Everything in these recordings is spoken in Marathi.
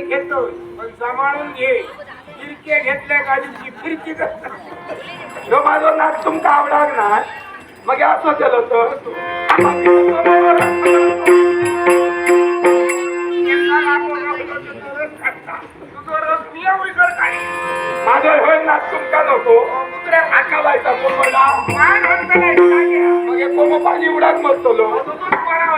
घेतो पण सांभाळून घे फिरके घेतल्या गाडीची फिरकी जो माझा नाच तुमका आवडाक ना मग असं केलं माझा हो नाच तुमका नव्हतो दुसऱ्या हाका लायचा मला म्हणला मान म्हणता पाणी उडाक मस्तलो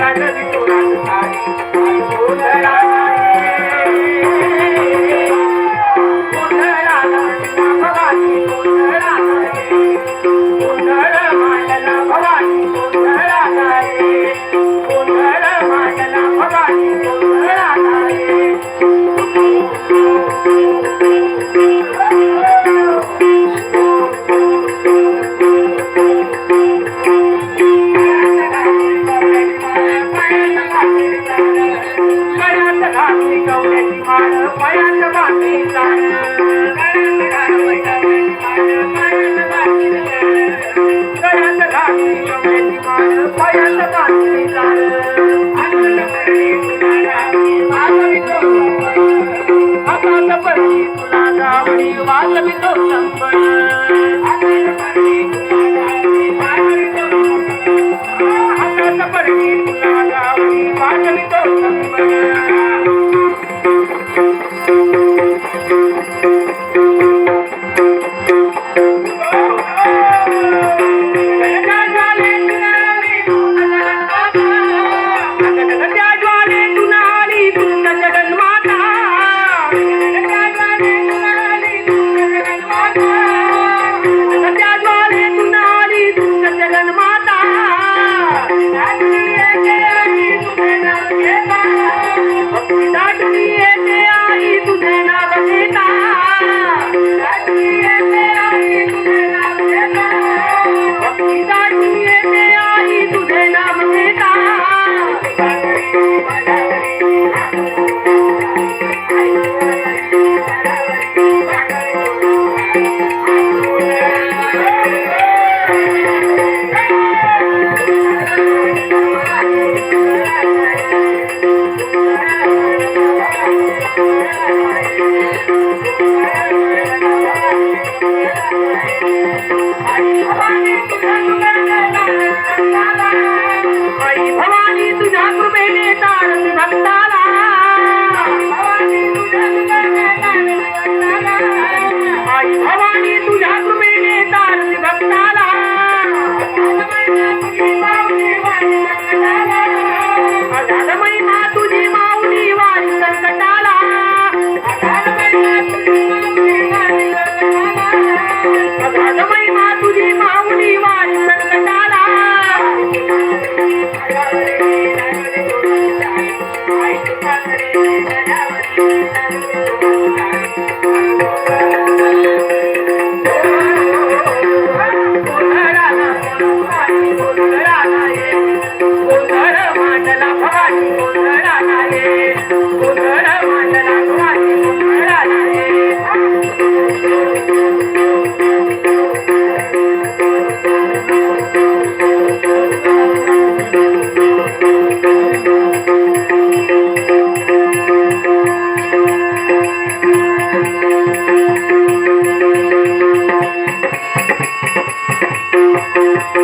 माझ्यावरी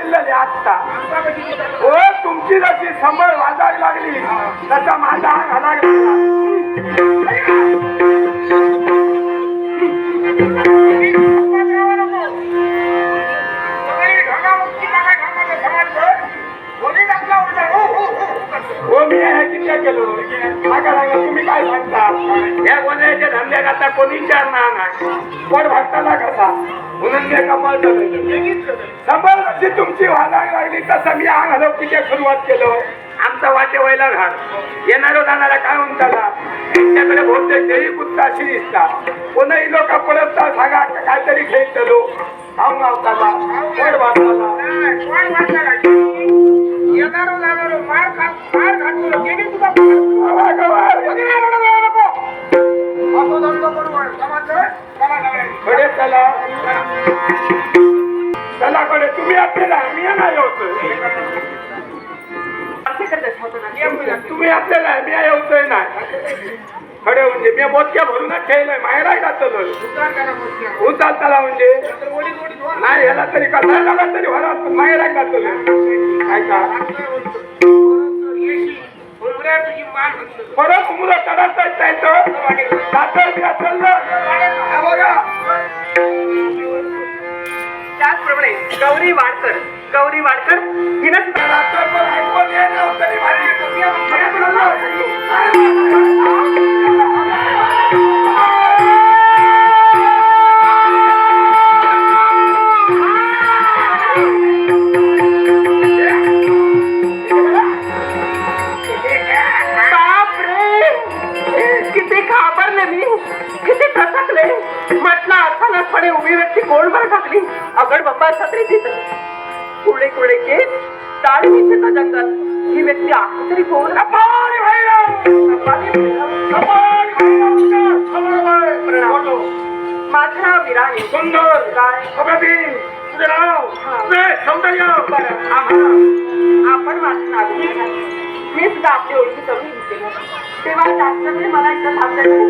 निघाली आत्ता ओ तुमची जशी संभळ वाजायला लागली तसा माझा अंग हलायला म्हणून मी कपाल संभाळ जशी तुमची वाजायला लागली तसं मी अंग हलवकीच्या सुरुवात केलो आमचा वाटे व्हायला घाट येणाऱ्या जाणारा काय म्हणताला त्यांच्याकडे बहुतेक देवी कुत्ता अशी दिसता. कोणही लोक पडत सांगा काहीतरी खेळतलो खाऊन गावताला कोण भाताला येणारो जाणारो मार खा मार घातलो गेली तुझा चला. चला कडे तुम्ही आपल्याला मी नाही होतोय तुम्ही आपल्याला मी येऊतोय नाही. खडे म्हणजे मी बोटक्या भरूनच ठेवलंय माहेरा घातलोय उचालताला म्हणजे. नाही ह्याला तरी कसा लागा तरी भरा घातलोय काय का परत मुलं चढत जायचं जातं बिया चाललं बघा. त्याचप्रमाणे गौरी वाडकर गौरी वाडकर पण ऐकून छत्री तिथं कुळे कुळे केस दाढी मिशेचा जंगल? ही व्यक्ती आहे तरी कोण कपाळी भैरव! माझं नाव विराणी सुंदर. काय अप्रतिम तुझे नाव? तुझे सौंदर्य. आपण विराणी. मी सुद्धा आपली ओळखी करून घेते. तेव्हा शास्त्राने मला एकदा सांगायचं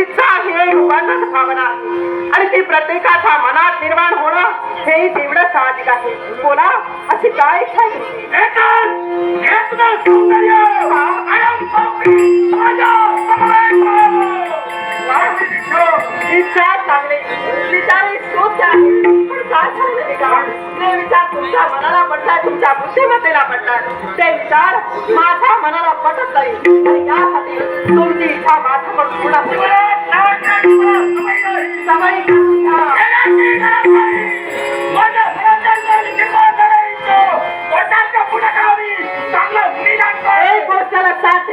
इच्छा ही एक रूपांतर भावना आहे. आणि ती प्रत्येकाच्या मनात निर्माण होणं हे तेवढं साहजिक आहे. बोला अशी काय इच्छा आहे? इच्छा चांगली. विचार एक सोच आहे. पण काय झालं ते का? ते विचार तुमच्या मनाला पडतात तुमच्या बुद्धिमत्तेला पडतात ते विचार माझ्या मनाला पटत नाही. आणि यासाठी तुमची इच्छा माझ्याकडून पूर्ण होईल.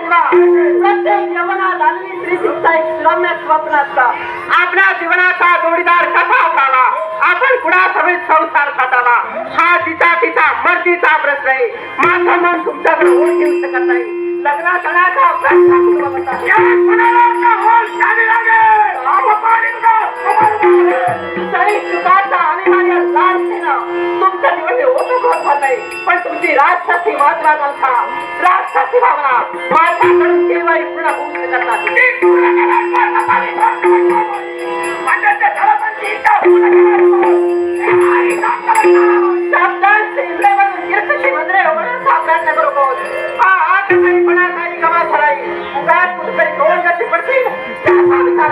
प्रत्येक यवनात आलेली एक स्वप्न असतं. आपल्या जीवनाचा जोडीदार कसा असावा? आपण कुणासमवेत संसार साधावा? हा तिचा तिचा मर्जीचा प्रश्न आहे. माझं मन तुमच्याकडे ओढ घेऊ शकत नाही. लग्नाचा प्रश्न कुणाला होल लागेल. नाही पण तुमची राजशास्त्री महत्वाकांक्षा राजशास्त्री भावना. माझ्याकडून केव्हाही पूर्ण होऊ शकत नाही. ती पूर्ण करायचं काही उगाच कुठेतरी दोन गती पडतील, त्याचा विचार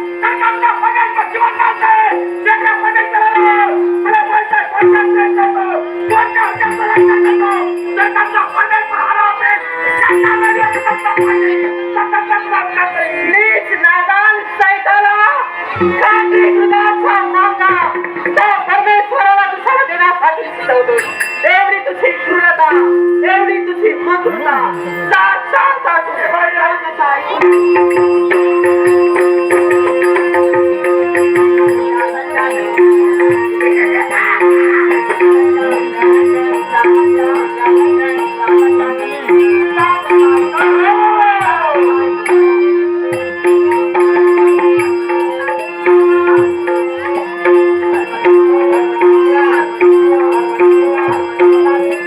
एवढी तुझी क्रूरता. एवढी तुझी मधुरता. सात सात सात